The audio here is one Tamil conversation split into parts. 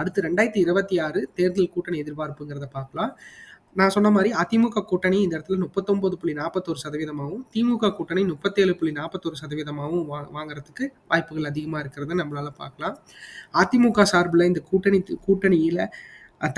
அடுத்து ரெண்டாயிரத்தி இருபத்தி ஆறு தேர்தல் கூட்டணி எதிர்பார்ப்புங்கிறத பார்க்கலாம். நான் சொன்ன மாதிரி அதிமுக கூட்டணி இந்த இடத்துல முப்பத்தொன்பது புள்ளி நாற்பத்தோரு சதவீதமாகவும் திமுக கூட்டணி முப்பத்தேழு புள்ளி நாற்பத்தோரு சதவீதமாகவும் வா வாங்குறதுக்கு வாய்ப்புகள் அதிகமாக இருக்கிறத நம்மளால பார்க்கலாம். அதிமுக சார்பில் இந்த கூட்டணி கூட்டணியில்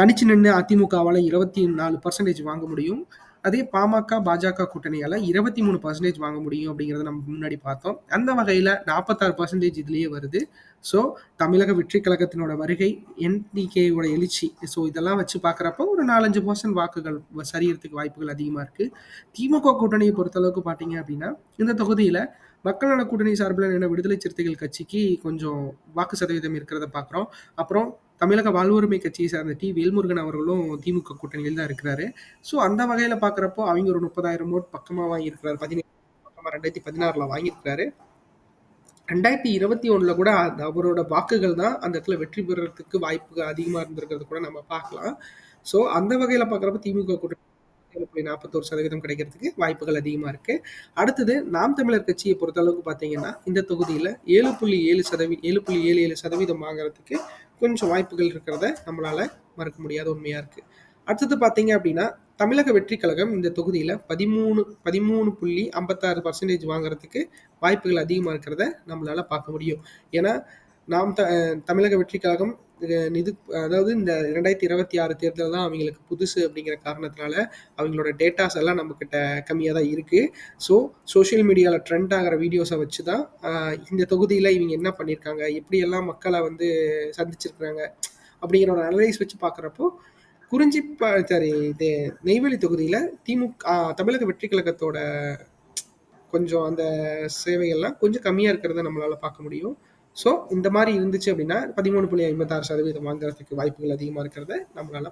தனிச்சு நின்று அதிமுகவால் இருபத்தி நாலு பர்சன்டேஜ் வாங்க முடியும். அதே பாமக பாஜக கூட்டணியால் இருபத்தி மூணு பர்சன்டேஜ் வாங்க முடியும் அப்படிங்கிறத நம்ம முன்னாடி பார்த்தோம். அந்த வகையில் நாற்பத்தாறு பர்சன்டேஜ் இதுலேயே வருது. ஸோ தமிழக வெற்றி கழகத்தினோட வருகை என்டிகேயோட எழுச்சி. ஸோ இதெல்லாம் வச்சு பார்க்குறப்ப ஒரு நாலஞ்சு பர்சன்ட் வாக்குகள் சரியறதுக்கு வாய்ப்புகள் அதிகமாக இருக்குது திமுக கூட்டணியை பொறுத்தளவுக்கு பார்த்தீங்க அப்படின்னா இந்த தொகுதியில் மக்கள் நல கூட்டணி சார்பில் என்ன விடுதலை சிறுத்தைகள் கட்சிக்கு கொஞ்சம் வாக்கு சதவீதம் இருக்கிறத பார்க்குறோம். அப்புறம் தமிழக வாழ்வுரிமை கட்சியை சார்ந்த டி வேல்முருகன் அவர்களும் திமுக கூட்டணியில் தான் இருக்கிறாரு. ஸோ அந்த வகையில் பார்க்குறப்போ அவங்க ஒரு முப்பதாயிரம் ஓட் பக்கமாக வாங்கியிருக்கிறார். பதினேழு பக்கமாக ரெண்டாயிரத்தி பதினாறில் வாங்கியிருக்கிறாரு. ரெண்டாயிரத்தி இருபத்தி ஒன்றில் கூட அவரோட வாக்குகள் தான் அந்த இடத்துல வெற்றி பெறுறதுக்கு வாய்ப்பு அதிகமாக இருந்திருக்கிறது கூட நம்ம பார்க்கலாம். ஸோ அந்த வகையில் பார்க்குறப்ப திமுக கூட்டணி ஏழு புள்ளி நாற்பத்தோரு சதவீதம் கிடைக்கிறதுக்கு வாய்ப்புகள் அதிகமாக இருக்குது அடுத்தது நாம் தமிழர் கட்சியை பொறுத்த அளவுக்கு பார்த்தீங்கன்னா இந்த தொகுதியில் ஏழு புள்ளி ஏழு சதவீதம் ஏழு புள்ளி ஏழு ஏழு சதவீதம் வாங்குறதுக்கு கொஞ்சம் வாய்ப்புகள் இருக்கிறத நம்மளால் மறுக்க முடியாத உண்மையாக இருக்குது அடுத்தது பார்த்தீங்க அப்படின்னா தமிழக வெற்றி கழகம் இந்த தொகுதியில் பதிமூணு பதிமூணு புள்ளி ஐம்பத்தாறு பர்சன்டேஜ் வாங்குறதுக்கு வாய்ப்புகள் அதிகமாக இருக்கிறத நம்மளால் பார்க்க முடியும். ஏன்னா நாம் த தமிழக வெற்றி கழகம் இது அதாவது இந்த ரெண்டாயிரத்தி இருபத்தி ஆறு தேர்தல் தான் அவங்களுக்கு புதுசு அப்படிங்கிற காரணத்தினால அவங்களோட டேட்டாஸ் எல்லாம் நம்மக்கிட்ட கம்மியாக தான் இருக்குது ஸோ சோஷியல் மீடியாவில் ட்ரெண்ட் ஆகிற வீடியோஸை வச்சு தான் இந்த தொகுதியில் இவங்க என்ன பண்ணியிருக்காங்க எப்படியெல்லாம் மக்களை வந்து சந்திச்சிருக்கிறாங்க அப்படிங்கிற ஒரு அனலைஸ் வச்சு பார்க்குறப்போ குறிஞ்சி சாரி இது நெய்வேலி தொகுதியில் திமுக தமிழக வெற்றி கழகத்தோட கொஞ்சம் அந்த சேவைகள்லாம் கொஞ்சம் கம்மியாக இருக்கிறத நம்மளால் பார்க்க முடியும். ஸோ இந்த மாதிரி இருந்துச்சு அப்படின்னா பதிமூணு புள்ளி ஐம்பத்தாறு சதவீதம் வாங்குறதுக்கு வாய்ப்புகள் அதிகமாக இருக்கிறத நம்மளால